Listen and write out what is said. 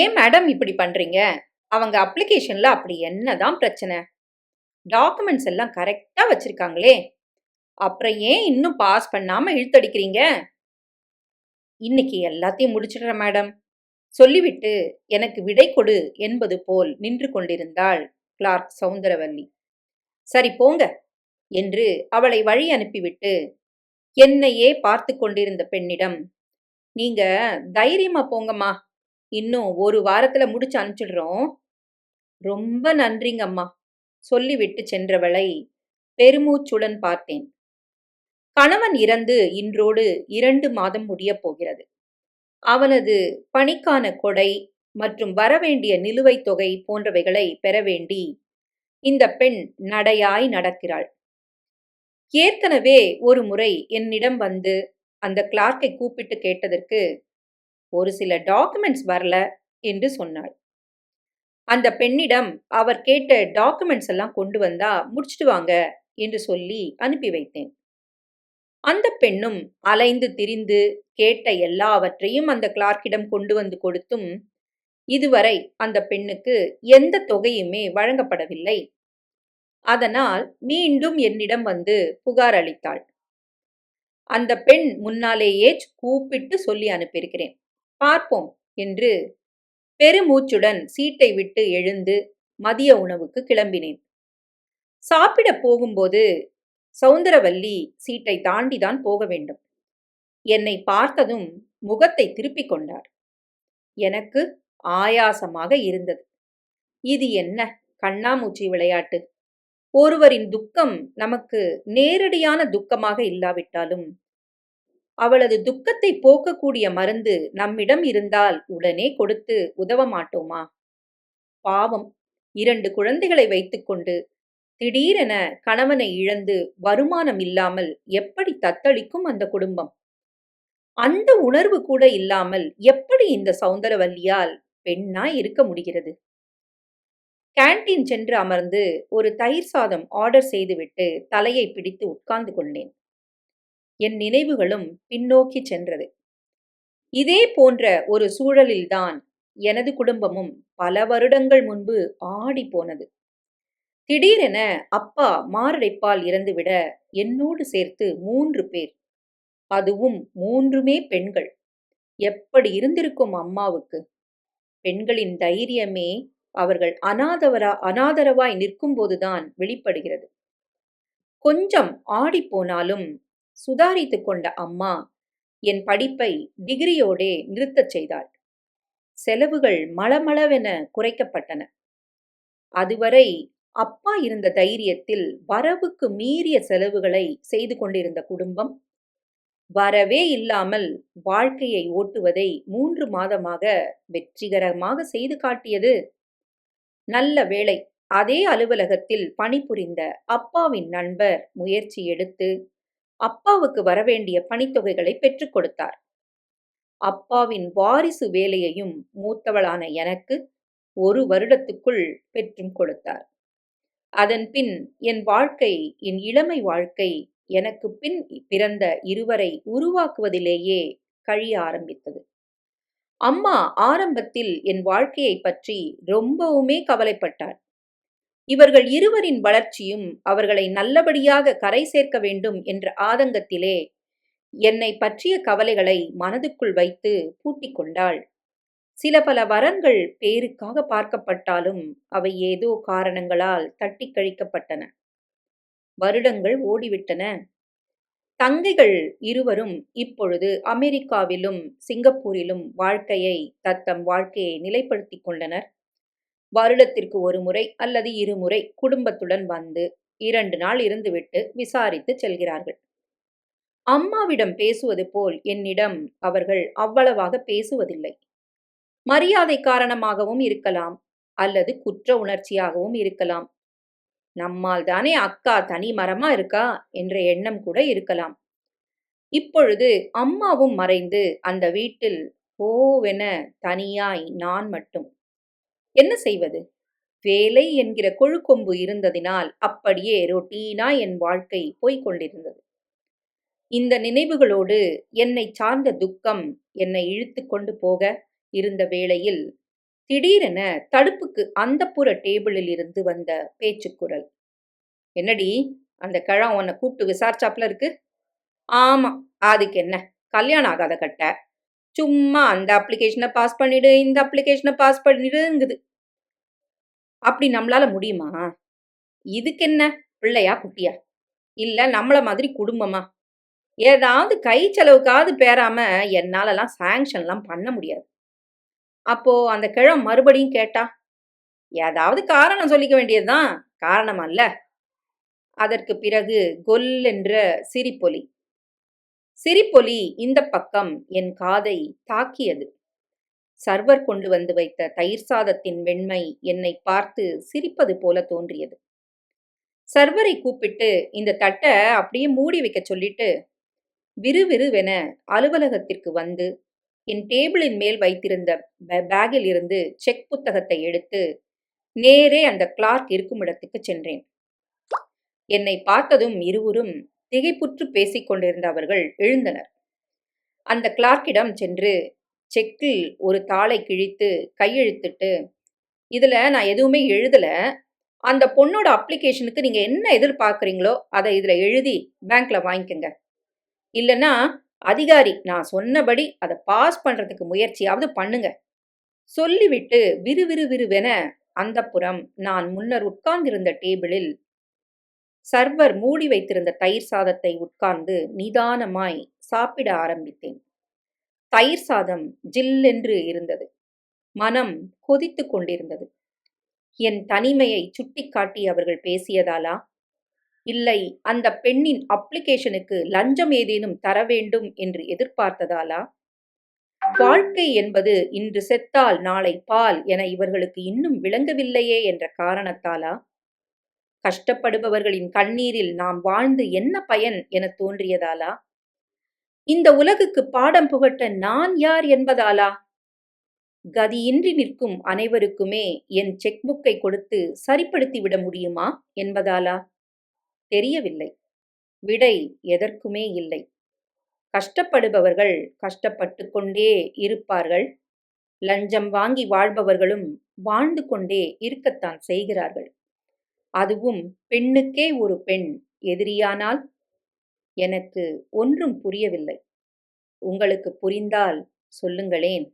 ஏன் மேடம் இப்படி பண்ணுறீங்க அவங்க அப்ளிகேஷனில் அப்படி என்னதான் பிரச்சனை? டாக்குமெண்ட்ஸ் எல்லாம் கரெக்டாக வச்சுருக்காங்களே. அப்புறம் ஏன் இன்னும் பாஸ் பண்ணாமல் இழுத்தடிக்கிறீங்க? இன்னைக்கு எல்லாத்தையும் முடிச்சிடுறேன் மேடம் சொல்லிவிட்டு எனக்கு விடை கொடு என்பது போல் நின்று கொண்டிருந்தாள் கிளார்க் சவுந்தரவல்லி. சரி போங்க என்று அவளை வழி அனுப்பிவிட்டு என்னையே பார்த்து கொண்டிருந்த பெண்ணிடம் நீங்க தைரியமா போங்கம்மா. இன்னும் ஒரு வாரத்தில் முடிச்சு அனுப்பிச்சிடுறோம். ரொம்ப நன்றிங்கம்மா. சொல்லிவிட்டு சென்றவளை பெருமூச்சுடன் பார்த்தேன். கணவன் இறந்து இன்றோடு இரண்டு மாதம் முடியப் போகிறது. அவனது பணிக்கான கொடை மற்றும் வரவேண்டிய நிலுவைத் தொகை போன்றவைகளை பெற வேண்டி இந்த பெண் நடையாய் நடக்கிறாள். ஏற்கனவே ஒரு முறை என்னிடம் வந்து அந்த கிளார்க்கை கூப்பிட்டு கேட்டதற்கு ஒரு சில டாக்குமெண்ட்ஸ் வரல என்று சொன்னாள். அந்த பெண்ணிடம் அவர் கேட்ட டாக்குமெண்ட்ஸ் எல்லாம் கொண்டு வந்தா முடிச்சுட்டு வாங்க என்று சொல்லி அனுப்பி வைத்தேன். அந்த பெண்ணும் அலைந்து திரிந்து கேட்ட எல்லாவற்றையும் அந்த கிளார்க்கிடம் கொண்டு வந்து கொடுத்தும் இதுவரை அந்த பெண்ணுக்கு எந்த தொகையுமே வழங்கப்படவில்லை. அதனால் மீண்டும் என்னிடம் வந்து புகார் அளித்தாள். அந்த பெண் முன்னாலேயே கூப்பிட்டு சொல்லி அனுப்பியிருக்கிறேன். பார்ப்போம் என்று பெருமூச்சுடன் சீட்டை விட்டு எழுந்து மதிய உணவுக்கு கிளம்பினேன். சாப்பிட போகும்போது சௌந்தரவல்லி சீட்டை தாண்டிதான் போக வேண்டும். என்னை பார்த்ததும் முகத்தை திருப்பிக் கொண்டார். எனக்கு ஆயாசமாக இருந்தது. இது என்ன கண்ணாமூச்சி விளையாட்டு? ஒருவரின் துக்கம் நமக்கு நேரடியான துக்கமாக இல்லாவிட்டாலும் அவளது துக்கத்தை போக்கக்கூடிய மருந்து நம்மிடம் இருந்தால் உடனே கொடுத்து உதவ மாட்டோமா? பாவம். இரண்டு குழந்தைகளை வைத்துக்கொண்டு திடீரென கணவனை இழந்து வருமானம் இல்லாமல் எப்படி தத்தளிக்கும் அந்த குடும்பம்? அந்த உணர்வு கூட இல்லாமல் எப்படி இந்த சௌந்தரவல்லியால் பெண்ணாய் இருக்க முடிகிறது? கேண்டீன் சென்று அமர்ந்து ஒரு தயிர் சாதம் ஆர்டர் செய்துவிட்டு தலையை பிடித்து உட்கார்ந்து கொண்டேன். என் நினைவுகளும் பின்னோக்கி சென்றது. இதே போன்ற ஒரு சூழலில்தான் எனது குடும்பமும் பல வருடங்கள் முன்பு ஆடி போனது. திடீரென அப்பா மாரடைப்பால் இறந்துவிட என்னோடு சேர்த்து மூன்று பேர் அதுவும் மூன்றுமே பெண்கள். எப்படி இருந்திருக்கும் அம்மாவுக்கு? பெண்களின் தைரியமே அவர்கள் அனாதவரா அனாதரவாய் நிற்கும்போதுதான் வெளிப்படுகிறது. கொஞ்சம் ஆடிப்போனாலும் சுதாரித்து கொண்ட அம்மா என் படிப்பை டிகிரியோடே நிறுத்தச் செய்தாள். செலவுகள் மளமளவென குறைக்கப்பட்டன. அதுவரை அப்பா இருந்த தைரியத்தில் வரவுக்கு மீறிய செலவுகளை செய்து கொண்டிருந்த குடும்பம் வரவே இல்லாமல் வாழ்க்கையை ஓட்டுவதை மூன்று மாதமாக வெற்றிகரமாக செய்து காட்டியது நல்ல வேளை. அதே அலுவலகத்தில் பணிபுரிந்த அப்பாவின் நண்பர் முயற்சி எடுத்து அப்பாவுக்கு வரவேண்டிய பணித்தொகைகளை பெற்றுக் கொடுத்தார். அப்பாவின் வாரிசு வேலையையும் மூத்தவளான எனக்கு ஒரு வருடத்துக்குள் பெற்றும் கொடுத்தார். அதன் பின் என் வாழ்க்கை என் இளமை வாழ்க்கை எனக்கு பின் பிறந்த இருவரை உருவாக்குவதிலேயே கழிய ஆரம்பித்தது. அம்மா ஆரம்பத்தில் என் வாழ்க்கையை பற்றி ரொம்பவுமே கவலைப்பட்டாள். இவர்கள் இருவரின் வளர்ச்சியும் அவர்களை நல்லபடியாக கரை சேர்க்க வேண்டும் என்ற ஆதங்கத்திலே என்னை பற்றிய கவலைகளை மனதுக்குள் வைத்து பூட்டிக் கொண்டாள். சில பல வரங்கள் பேருக்காக பார்க்கப்பட்டாலும் அவை ஏதோ காரணங்களால் தட்டி கழிக்கப்பட்டன. வருடங்கள் ஓடிவிட்டன. தங்கைகள் இருவரும் இப்பொழுது அமெரிக்காவிலும் சிங்கப்பூரிலும் வாழ்க்கையை தத்தம் வாழ்க்கையை நிலைப்படுத்திக் கொண்டனர். வருடத்திற்கு ஒரு முறை அல்லது இருமுறை குடும்பத்துடன் வந்து இரண்டு நாள் இருந்துவிட்டு விசாரித்து செல்கிறார்கள். அம்மாவிடம் பேசுவது போல் என்னிடம் அவர்கள் அவ்வளவாக பேசுவதில்லை. மரியாதை காரணமாகவும் இருக்கலாம் அல்லது குற்ற உணர்ச்சியாகவும் இருக்கலாம். நம்மால் தானே அக்கா தனி மரமா இருக்கா என்ற எண்ணம் கூட இருக்கலாம். இப்பொழுது அம்மாவும் மறைந்து அந்த வீட்டில் ஓவென தனியாய் நான் மட்டும் என்ன செய்வது? வேலை என்கிற கொழுக்கொம்பு இருந்ததினால் அப்படியே ரொட்டீனா என் வாழ்க்கை போய்க் கொண்டிருந்தது இந்த நினைவுகளோடு என்னை சார்ந்த துக்கம் என்னை இழுத்து கொண்டு போக இருந்த வேளையில் திடீரென தடுப்புக்கு அந்தப்புற டேபிளில் இருந்து வந்த பேச்சுக்குரல். என்னடி அந்த கிழம் உன்னை கூப்பிட்டு விசாரிச்சாப்புல இருக்கு? ஆமா அதுக்கு என்ன? கல்யாணம் ஆகாத கட்ட. சும்மா அந்த அப்ளிகேஷனை பாஸ் பண்ணிடு இந்த அப்ளிகேஷனை பாஸ் பண்ணிடுங்குது. அப்படி நம்மளால முடியுமா? இதுக்கு என்ன? பிள்ளையா குட்டியா? இல்ல நம்மள மாதிரி குடும்பமா? ஏதாவது கை செலவுக்காவது பேராம என்னாலலாம் சாங்ஷன்லாம் பண்ண முடியாது. அப்போ அந்த கிழம் மறுபடியும் கேட்டா ஏதாவது காரணம் சொல்லிக்க வேண்டியதுதான். காரணம் அல்ல. அதற்கு பிறகு கொல் என்ற சிரிப்பொலி. சிரிப்பொலி இந்த பக்கம் என் காதை தாக்கியது. சர்வர் கொண்டு வந்து வைத்த தயிர் சாதத்தின் வெண்மை என்னை பார்த்து சிரிப்பது போல தோன்றியது. சர்வரை கூப்பிட்டு இந்த தட்டை அப்படியே மூடி வைக்க சொல்லிட்டு விறுவிறுவென அலுவலகத்திற்கு வந்து என் டேபிளின் மேல் வைத்திருந்த பேக்கில் இருந்து செக் புத்தகத்தை எடுத்து நேரே அந்த கிளார்க் இருக்கும் இடத்துக்கு சென்றேன். என்னை பார்த்ததும் இருவரும் திகைப்புற்று பேசிக் கொண்டிருந்த அவர்கள் எழுந்தனர். அந்த கிளார்க்கிடம் சென்று செக்கில் ஒரு தாளை கிழித்து கையெழுத்துட்டு இதில் நான் எதுவுமே எழுதலை. அந்த பொண்ணோட அப்ளிகேஷனுக்கு நீங்கள் என்ன எதிர்பார்க்குறீங்களோ அதை இதில் எழுதி பேங்க்கில் வாங்கிக்கோங்க. இல்லைன்னா அதிகாரி நான் சொன்னபடி அதை பாஸ் பண்ணுறதுக்கு முயற்சியாவது பண்ணுங்க. சொல்லிவிட்டு விறுவிறுவிறுவென அந்த புறம் நான் முன்னர் உட்கார்ந்திருந்த டேபிளில் சர்வர் மூடி வைத்திருந்த தயிர் சாதத்தை உட்கார்ந்து நிதானமாய் சாப்பிட ஆரம்பித்தேன். தயிர் சாதம் ஜில்லென்று இருந்தது. மனம் கொதித்து கொண்டிருந்தது. என் தனிமையை சுட்டிக்காட்டி அவர்கள் பேசியதாலா? இல்லை அந்த பெண்ணின் அப்ளிகேஷனுக்கு லஞ்சம் ஏதேனும் தர வேண்டும் என்று எதிர்பார்த்ததாலா? வாழ்க்கை என்பது இன்று செத்தால் நாளை பால் என இவர்களுக்கு இன்னும் விளங்கவில்லையே என்ற காரணத்தாலா? கஷ்டப்படுபவர்களின் கண்ணீரில் நாம் வாழ்ந்து என்ன பயன் என தோன்றியதாலா? இந்த உலகுக்கு பாடம் புகட்ட நான் யார் என்பதாலா? கதியின்றி நிற்கும் அனைவருக்குமே என் செக் புக்கை கொடுத்து சரிப்படுத்தி விட முடியுமா என்பதாலா? தெரியவில்லை. விடை எதற்குமே இல்லை. கஷ்டப்படுபவர்கள் கஷ்டப்பட்டு கொண்டே இருப்பார்கள். லஞ்சம் வாங்கி வாழ்பவர்களும் வாழ்ந்து கொண்டே இருக்கத்தான் செய்கிறார்கள். அதுவும் பெண்ணுக்கே ஒரு பெண் எதிரியானால்? எனக்கு ஒன்றும் புரியவில்லை. உங்களுக்கு புரிந்தால் சொல்லுங்களேன்.